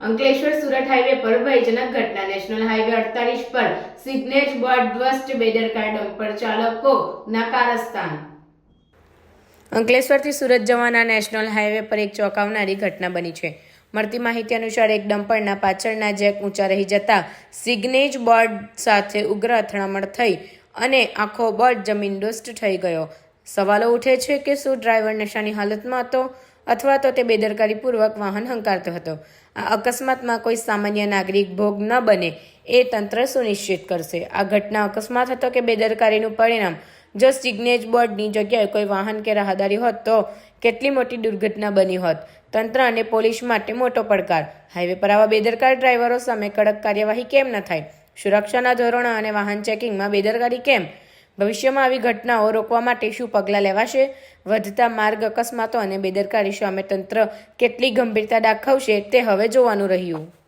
Ankleshwar Surat highway પર ભયજનક ઘટના. નેશનલ હાઈવે અડતાલીસ પર સિગ્નેજ બોર્ડ ધ્વસ્ત. બેદરકાર ડમ્પર ચાલકો કારસ્તાન અંકલેશ્વરથી સુરત જવાના નેશનલ હાઈવે પર એક ચોંકાવનારી ઘટના બની છે. મળતી માહિતી અનુસાર એક ડમ્પરના પાછળના જેક ઊંચા રહી જતા સિગ્નેજ બોર્ડ સાથે ઉગ્ર અથડામણ થઈ અને આખો બોર્ડ જમીનદોસ્ત થઈ ગયો. સવાલો ઉઠે છે કે શું ડ્રાઈવર નશાની હાલતમાં હતો? અથવા તો તે બેદરકારીપૂર્વક વાહન હંકારતો હતો. આ અકસ્માતમાં કોઈ સામાન્ય નાગરિક ભોગ ન બને એ તંત્ર સુનિશ્ચિત કરશે. આ ઘટના અકસ્માત હતો કે બેદરકારીનું પરિણામ? જો સિગ્નેજ બોર્ડની જગ્યાએ કોઈ વાહન કે રાહદારી હોત તો કેટલી મોટી દુર્ઘટના બની હોત? તંત્ર અને પોલીસ માટે મોટો પડકાર. હાઈવે પર આવા બેદરકાર ડ્રાઈવરો સામે કડક કાર્યવાહી કેમ ન થાય? સુરક્ષાના ધોરણો અને વાહન ચેકિંગમાં બેદરકારી કેમ? ભવિષ્યમાં આવી ઘટનાઓ રોકવા માટે શું પગલાં લેવાશે? વધતા માર્ગ અકસ્માતો અને બેદરકારી સામે તંત્ર કેટલી ગંભીરતા દાખવશે તે હવે જોવાનું રહ્યું.